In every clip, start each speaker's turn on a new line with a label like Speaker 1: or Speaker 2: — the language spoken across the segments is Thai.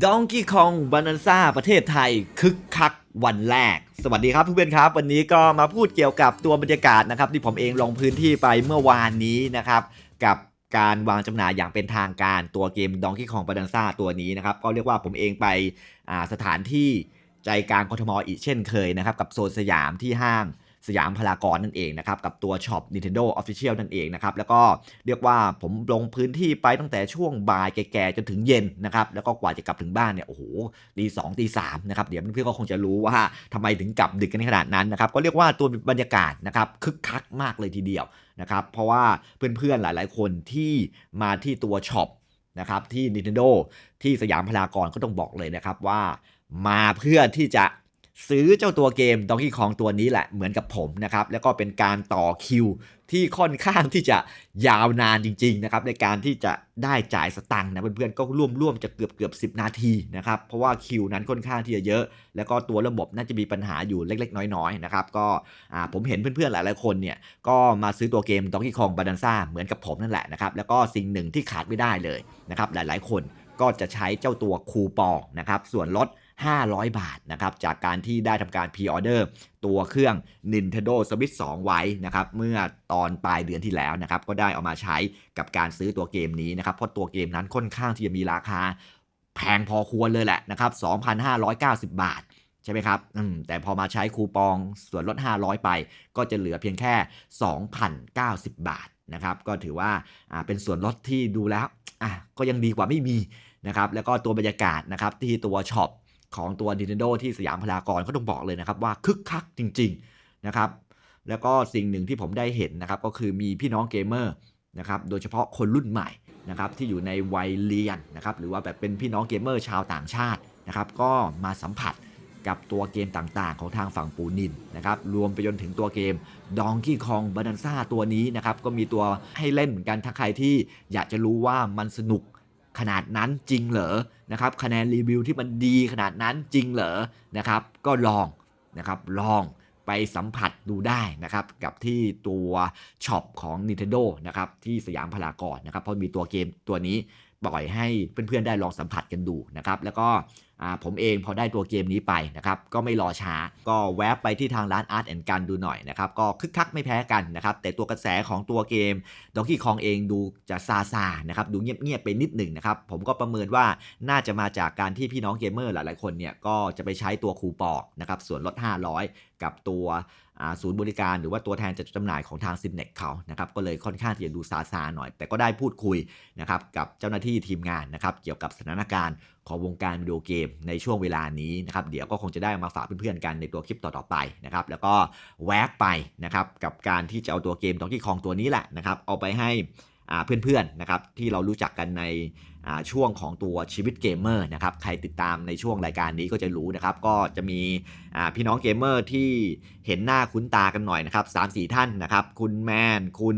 Speaker 1: ดองกี้คองบานาซ่าประเทศไทยคึกคักวันแรก สวัสดีครับเพื่อนๆครับ วันนี้ก็มาพูดเกี่ยวกับตัวบรรยากาศนะครับ ที่ผมเองลงพื้นที่ไปเมื่อวานนี้นะครับ กับการวางจำหน่ายอย่างเป็นทางการตัวเกม Donkey Kong b a n a n z a ตัวนี้นะครับ ก็เรียกว่าผมเองไปสถานที่ใจกลางกทมอีกเช่นเคยนะครับ กับโซนสยามที่ห้าง สยามพารากอนนั่นเองนะครับกับตัวช็อป Nintendo Official นั่นเองนะครับแล้วก็เรียกว่าผมลงพื้นที่ไปตั้งแต่ช่วงบ่ายแก่ๆจนถึงเย็นนะครับแล้วก็กว่าจะกลับถึงบ้านเนี่ยโอ้โหตีสองตีสามนะครับเดี๋ยวเพื่อนๆก็คงจะรู้ว่าทำไมถึงกลับดึกกันขนาดนั้นนะครับก็เรียกว่าตัวบรรยากาศนะครับคึกคักมากเลยทีเดียวนะครับเพราะว่าเพื่อนๆหลาย ๆ คนที่มาที่ตัวช็อปนะครับที่ Nintendo ที่สยามพารากอนก็ต้องบอกเลยนะครับว่ามาเพื่อที่จะ ซื้อเจ้าตัวเกม Donkey Kong ตัวนี้แหละเหมือนกับผมนะครับ แล้วก็เป็นการต่อคิวที่ค่อนข้างที่จะยาวนานจริง ๆ นะครับ ในการที่จะได้จ่ายสตังค์นะเพื่อนๆก็ร่วมๆจะเกือบเกือบสินาทีนะครับ เพราะว่าคิวนั้นค่อนข้างที่จะเยอะ แล้วก็ตัวระบบน่าจะมีปัญหาอยู่เล็ก ๆ น้อยๆนะครับก็ผมเห็นเพื่อนๆหลายๆคนเนี่ยก็มาซื้อตัวเกม Donkey Kong b a n a n z a เหมือนกับผมนั่นแหละนะครับแล้วก็สิ่งหนึ่งที่ขาดไม่ได้เลยนะครับหลายๆ คนก็จะใช้เจ้าตัวคูปองนะครับส่วนลด 500 บาทนะครับจากการที่ได้ทำการพรีออเดอร์ตัวเครื่อง Nintendo Switch 2 ไว้นะครับเมื่อตอนปลายเดือนที่แล้วนะครับก็ได้เอามาใช้กับการซื้อตัวเกมนี้นะครับเพราะตัวเกมนั้นค่อนข้างที่จะมีราคาแพงพอควรเลยแหละนะครับ 2,590 บาทใช่ไหมครับอืมแต่พอมาใช้คูปองส่วนลด 500 ไป ก็จะเหลือเพียงแค่ 2,090 บาทนะครับ ก็ถือว่าอ่าเป็นส่วนลดที่ดูแล้วอะก็ยังดีกว่าไม่มีนะครับ แล้วก็ตัวบรรยากาศนะครับที่ตัวช็อป ของตัว Nintendo ที่สยามพารากอนก็ต้องบอกเลยนะครับว่าคึกคักจริงๆนะครับแล้วก็สิ่งหนึ่งที่ผมได้เห็นนะครับก็คือมีพี่น้องเกมเมอร์นะครับโดยเฉพาะคนรุ่นใหม่นะครับที่อยู่ในวัยเรียนนะครับหรือว่าแบบเป็นพี่น้องเกมเมอร์ชาวต่างชาตินะครับก็มาสัมผัสกับตัวเกมต่างๆ ของทางฝั่งปูนินนะครับรวมไปจนถึงตัวเกม Donkey Kong b a n a n z a ตัวนี้นะครับก็มีตัวให้เล่นเหมือนกันถ้าใครที่อยากจะรู้ว่ามันสนุก ขนาดนั้นจริงเหรอนะครับคะแนนรีวิวที่มันดีขนาดนั้นจริงเหรอนะครับก็ลองนะครับลองไปสัมผัสดูได้นะครับกับที่ตัวช็อปของ Nintendo นะครับที่สยามพารากอนนะครับเพราะมีตัวเกมตัวนี้ ปล่อยให้เพื่อนๆได้ลองสัมผัสกันดูนะครับ แล้วก็ผมเองพอได้ตัวเกมนี้ไปนะครับ ก็ไม่รอช้า ก็แวะไปที่ทางร้าน Art and Gun ดูหน่อยนะครับ ก็คึกคักไม่แพ้กันนะครับ แต่ตัวกระแสของตัวเกม Donkey Kong เองดูจะซาซานะครับ ดูเงียบๆไปนิดหนึ่งนะครับ ผมก็ประเมินว่าน่าจะมาจากการที่พี่น้องเกมเมอร์หลายๆคนเนี่ย ก็จะไปใช้ตัวคูปองนะครับ ส่วนลด 500 กับตัว ศูนย์บริการหรือว่าตัวแทนจัดจำหน่ายของทางซิมเน็กเขานะครับก็เลยค่อนข้างที่จะดูซาซาหน่อย แต่ก็ได้พูดคุยนะครับกับเจ้าหน้าที่ทีมงานนะครับเกี่ยวกับสถานการณ์ของวงการวิดีโอเกมในช่วงเวลานี้นะครับเดี๋ยวก็คงจะได้มาฝากเพื่อนๆกันในตัวคลิปต่อๆไปนะครับแล้วก็แวะไปนะครับกับการที่จะเอาตัวเกมตองที่คองตัวนี้แหละนะครับเอาไปให้ เพื่อนๆนะครับที่เรารู้จักกันในช่วงของตัวชีวิตเกมเมอร์นะครับใครติดตามในช่วงรายการนี้ก็จะรู้นะครับก็จะมีพี่น้องเกมเมอร์ที่เห็นหน้าคุ้นตากันหน่อยนะครับสามสี่ท่านนะครับคุณแมนคุณ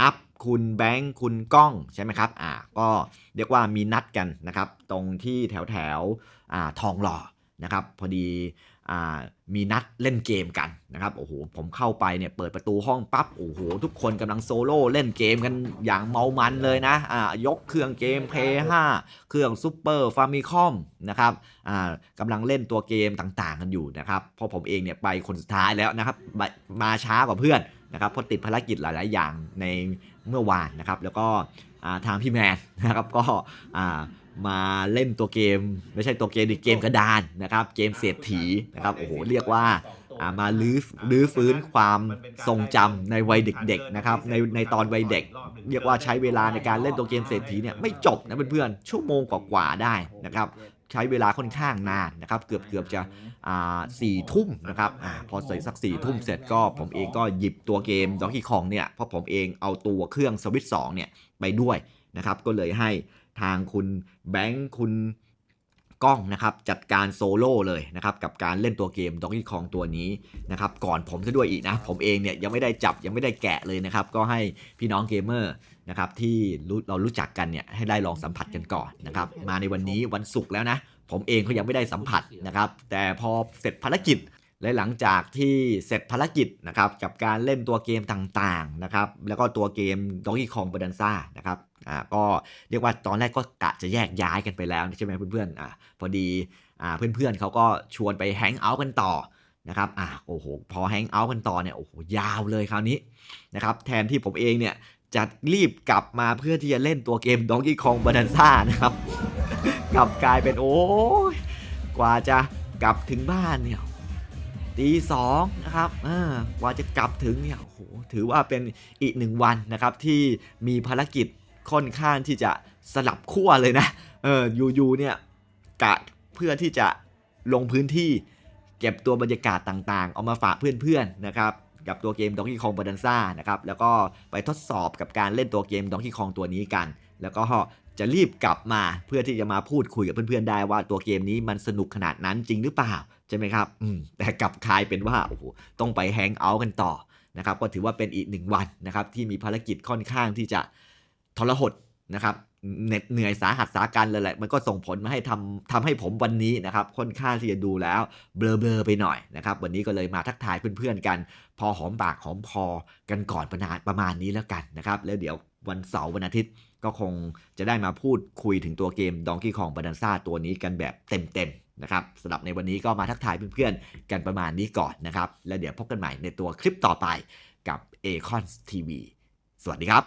Speaker 1: อัพคุณแบงค์คุณก้องใช่ไหมครับอ่าก็เรียกว่ามีนัดกันนะครับตรงที่แถวแถวอ่าทองหล่อนะครับพอดี มีนัดเล่นเกมกันนะครับโอ้โหผมเข้าไปเนี่ยเปิดประตูห้องปั๊บโอ้โหทุกคนกำลังโซโล่เล่นเกมกันอย่างเมามันเลยนะอ่ายกเครื่องเกมเพย์5เครื่องซูเปอร์ฟามิคอมนะครับอ่ากำลังเล่นตัวเกมต่างๆกันอยู่นะครับเพราะผมเองเนี่ยไปคนสุดท้ายแล้วนะครับมาช้ากว่าเพื่อนนะครับเพราะติดภารกิจหลาย ๆ อย่างในเมื่อวานนะครับแล้วก็ทางพี่แมนนะครับก็อ่า มาเล่นตัวเกม ไม่ใช่ตัวเกมดิเกมกระดานนะครับ เกมเศรษฐีนะครับโอ้โหเรียกว่าอ่ามาลื้อลื้อฟื้นความทรงจำในวัยเด็กๆนะครับในในตอนวัยเด็ก เรียกว่าใช้เวลาในการเล่นตัวเกมเศรษฐีเนี่ยไม่จบนะเพื่อนๆชั่วโมงกว่าๆได้นะครับใช้เวลาค่อนข้างนานนะครับเกือบเกือบจะอ่าสี่ทุ่มนะครับอาพอใส่สักสี่ทุ่มเสร็จก็ผมเองก็หยิบตัวเกม Donkey Kong เนี่ยเพราะผมเองเอาตัวเครื่องสวิตสองเนี่ยไปด้วยนะครับก็เลยให้ ทางคุณแบงค์คุณกล้องนะครับจัดการโซโล่เลยนะครับกับการเล่นตัวเกม Donkey Kong ตัวนี้นะครับก่อนผมซะด้วยอีกนะ ผมเองเนี่ยยังไม่ได้จับยังไม่ได้แกะเลยนะครับ ก็ให้พี่น้องเกมเมอร์นะครับที่เรารู้จักกันเนี่ยให้ได้ลองสัมผัสกันก่อนนะครับมาในวันนี้วันศุกร์แล้วนะ ผมเองก็ยังไม่ได้สัมผัสนะครับ แต่พอเสร็จภารกิจ และหลังจากที่เสร็จภารกิจนะครับกับการเล่นตัวเกมต่างๆนะครับแล้วก็ตัวเกม Donkey Kong b a n a n z a นะครับอ่าก็เรียกว่าตอนแรกก็กะจะแยกย้ายกันไปแล้วใช่ไหมเพื่อนๆอ่าพอดีอ่าเพื่อนๆเขาก็ชวนไปแฮงเอาท์กันต่อนะครับอ่าโอ้โหพอแฮงเอาท์กันต่อเนี่ยโอ้โหยาวเลยคราวนี้นะครับแทนที่ผมเองเนี่ยจะรีบกลับมาเพื่อที่จะเล่นตัวเกม Donkey Kong b a n a n z a นะครับ กลับกลายเป็นโอ้ยกว่าจะกลับถึงบ้านเนี่ย ตีสองนะครับกว่าจะกลับถึงเนี่ยโอ้โหถือว่าเป็นอีกหนึ่งวันนะครับที่มีภารกิจค่อนข้างที่จะสลับขั้วเลยนะเออยูๆเนี่ยกะเพื่อที่จะลงพื้นที่เก็บตัวบรรยากาศต่างๆ เอามาฝากเพื่อนๆนะครับกับตัวเกม Donkey Kong b a n a n z a นะครับแล้วก็ไปทดสอบกับการเล่นตัวเกม Donkey Kong ตัวนี้กัน แล้วก็ จะรีบกลับมาเพื่อที่จะมาพูดคุยกับเพื่อนๆได้ว่าตัวเกมนี้มันสนุกขนาดนั้นจริงหรือเปล่าใช่ไหมครับอืมแต่กลับกลายเป็นว่าโอ้โหต้องไปแฮงเอาท์กันต่อนะครับก็ถือว่าเป็นอีกหนึ่งวันนะครับที่มีภารกิจค่อนข้างที่จะทรหดนะครับเหน็ดเหนื่อยสาหัสสากันเลยแหละมันก็ส่งผลมาให้ทำทำให้ผมวันนี้นะครับค่อนข้างที่จะดูแล้วเบลอๆไปหน่อยนะครับวันนี้ก็เลยมาทักทายเพื่อนๆกัน พอหอมปากหอมคอกันก่อนประมาณประมาณนี้แล้วกันนะครับแล้วเดี๋ยว วันเสาร์วันอาทิตย์ ก็คงจะได้มาพูดคุยถึงตัวเกมดองกี้คองบันดาซ่าตัวนี้กันแบบเต็มๆนะครับสำหรับในวันนี้ก็มาทักทายเพื่อนๆ กันประมาณนี้ก่อนนะครับ แล้วเดี๋ยวพบกันใหม่ในตัวคลิปต่อไปกับ a c o n TV สวัสดีครับ